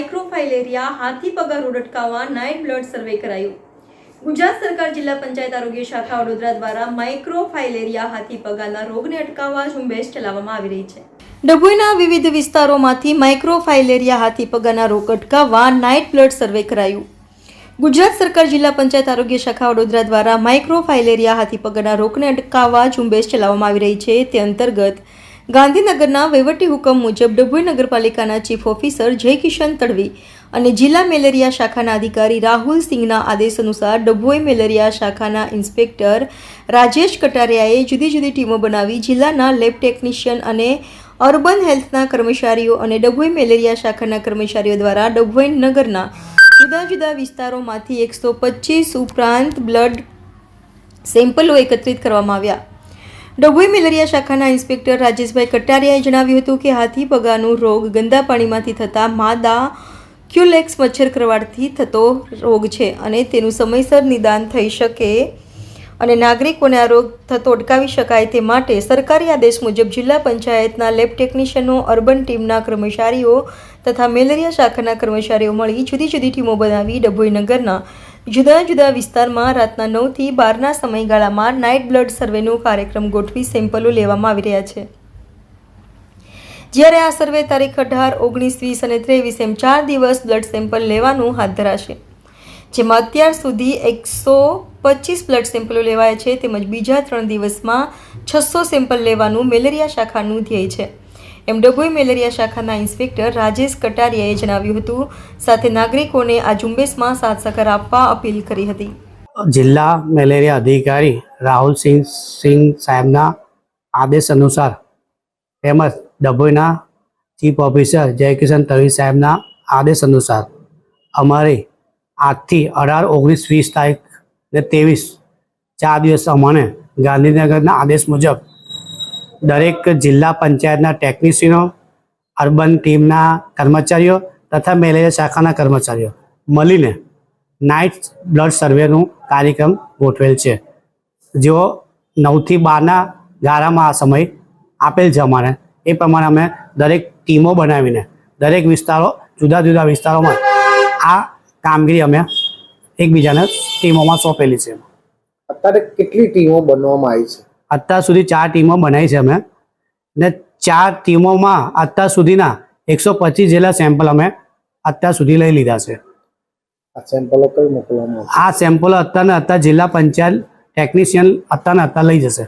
Microfilaria, હાથી પગા રોડ અટકાવવા નાઇટ બ્લડ સર્વે કરાયું. ગુજરાત સરકાર જિલ્લા પંચાયત આરોગ્ય શાખા વડોદરા દ્વારા માઇક્રોફાઇલેરિયા, હાથી પગાના રોગને અટકાવવા ઝુંબેશ ચલાવવામાં આવી રહી છે. ડભોઈના વિવિધ વિસ્તારોમાંથી માઇક્રોફાઇલેરિયા, હાથી પગાના રોગ અટકાવવા નાઇટ બ્લડ સર્વે કરાયું. ગુજરાત સરકાર જિલ્લા પંચાયત આરોગ્ય શાખા વડોદરા દ્વારા માઇક્રોફાઇલેરિયા, હાથી પગના રોગને અટકાવવા ઝુંબેશ ચલાવવામાં આવી રહી છે. તે અંતર્ગત ગાંધીનગરના વહીવટી હુકમ મુજબ ડભોઈ નગરપાલિકાના ચીફ ઓફિસર જય કિશન તડવી અને જિલ્લા મેલેરિયા શાખાના અધિકારી રાહુલ સિંઘના આદેશ અનુસાર ડભોઈ મેલેરિયા શાખાના ઇન્સ્પેક્ટર રાજેશ કટારિયાએ જુદી જુદી ટીમો બનાવી જિલ્લાના લેબ ટેકનિશિયન અને અર્બન હેલ્થના કર્મચારીઓ અને ડભોઈ મેલેરિયા શાખાના કર્મચારીઓ દ્વારા ડભોઈ નગરના જુદા જુદા વિસ્તારોમાંથી એકસો ઉપરાંત બ્લડ સેમ્પલો એકત્રિત કરવામાં આવ્યા. ડભોઈ મેલેરિયા શાખાના ઇન્સ્પેક્ટર રાજેશભાઈ કટારિયાએ જણાવ્યું હતું કે હાથી પગાનો રોગ ગંદા પાણીમાંથી થતા માદા ક્યુલેક્સ મચ્છર કરવાડથી થતો રોગ છે અને તેનું સમયસર નિદાન થઈ શકે અને નાગરિકોને આ રોગ થતો અટકાવી શકાય તે માટે સરકારી આદેશ મુજબ જિલ્લા પંચાયતના લેબ ટેકનિશિયનો, અર્બન ટીમના કર્મચારીઓ તથા મેલેરિયા શાખાના કર્મચારીઓ મળી જુદી જુદી ટીમો બનાવી ડભોઈ નગરના જુદા જુદા વિસ્તારમાં રાતના નવથી બારના સમયગાળામાં નાઇટ બ્લડ સર્વેનો કાર્યક્રમ ગોઠવી સેમ્પલો લેવામાં આવી રહ્યા છે. જ્યારે આ સર્વે તારીખ અઢાર, ઓગણીસ, વીસ અને ત્રેવીસ એમ ચાર દિવસ બ્લડ સેમ્પલ લેવાનું હાથ ધરાશે. જેમાં અત્યાર સુધી એકસો પચીસ બ્લડ સેમ્પલો લેવાયા છે તેમજ બીજા ત્રણ દિવસમાં છસો સેમ્પલ લેવાનું મેલેરિયા શાખાનું ધ્યેય છે. એમ ડભોઈ મેલેરિયા શાખાના ઇન્સ્પેક્ટર રાજેશ કટારિયાએ જણાવ્યું હતું, સાથે નાગરિકોને આ ઝુંબેશમાં સાથ સહકાર આપવા અપીલ કરી હતી. જિલ્લા મેલેરિયા અધિકારી રાહુલ સિંહ સિંહ સાહેબના આદેશ અનુસાર તેમજ ડભોઈના ચીફ ઓફિસર જયકિશન તવી સાહેબના આદેશ અનુસાર અમારે આજથી અઢાર ઓગણીસ વીસ તારીખ ને ત્રેવીસ, ચાર દિવસ અમને ગાંધીનગરના આદેશ મુજબ દરેક જિલ્લા પંચાયતના ટેકનિશિયનો અર્બન ટીમના કર્મચારીઓ તથા મેલેરિયા શાખાના કર્મચારીઓ મળીને નાઇટ બ્લડ સર્વેનું કાર્યક્રમ ગોઠવેલ છે. જેઓ નવથી બારના ગાળામાં આ સમય આપેલ છે અમારે. એ પ્રમાણે અમે દરેક ટીમો બનાવીને દરેક વિસ્તારો, જુદા જુદા વિસ્તારોમાં આ કામગીરી અમે એકબીજાને ટીમોમાં સોંપેલી છે. અત્યારે કેટલી ટીમો બનવામાં આવી છે? અત્યાર સુધી ચાર ટીમો બનાવી છે અમે. ને ચાર ટીમોમાં અત્યાર સુધીના એકસો પચીસ જેટલા સેમ્પલ અમે અત્યાર સુધી લઈ લીધા છે. આ સેમ્પલો કઈ મોકલવામાં આ સેમ્પલો અત્યારને અત્યાર જિલ્લા પંચાયત ટેકનિશિયન અત્યારને અત્યાર લઈ જશે.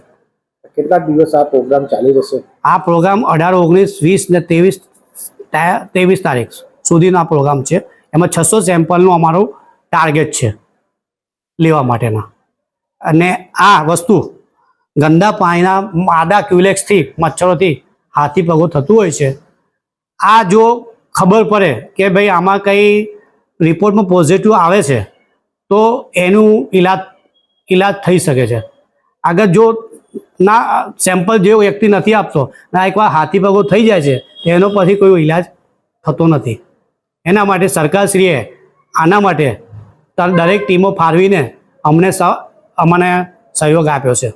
કેટલા દિવસ આ પ્રોગ્રામ ચાલી રહેશે? આ પ્રોગ્રામ અઢાર ઓગણીસ વીસ ને ત્રેવીસ ત્રેવીસ તારીખ સુધીનો આ પ્રોગ્રામ છે. એમાં છસો સેમ્પલનું અમારું ટાર્ગેટ છે લેવા માટેના. અને આ વસ્તુ ગંદા પાણીના માદા ક્યુલેક્સથી, મચ્છરોથી હાથી પગો થતું હોય છે. આ જો ખબર પડે કે ભાઈ આમાં કંઈ રિપોર્ટમાં પોઝિટિવ આવે છે, તો એનું ઈલાજ ઈલાજ થઈ શકે છે. આગળ જો ના સેમ્પલ જે વ્યક્તિ નથી આપતો, ના એકવાર હાથી પગો થઈ જાય છે એનો પછી કોઈ ઈલાજ થતો નથી. એના માટે સરકારશ્રીએ આના માટે દરેક ટીમો ફાળવીને અમને સ અમને સહયોગ આપ્યો છે.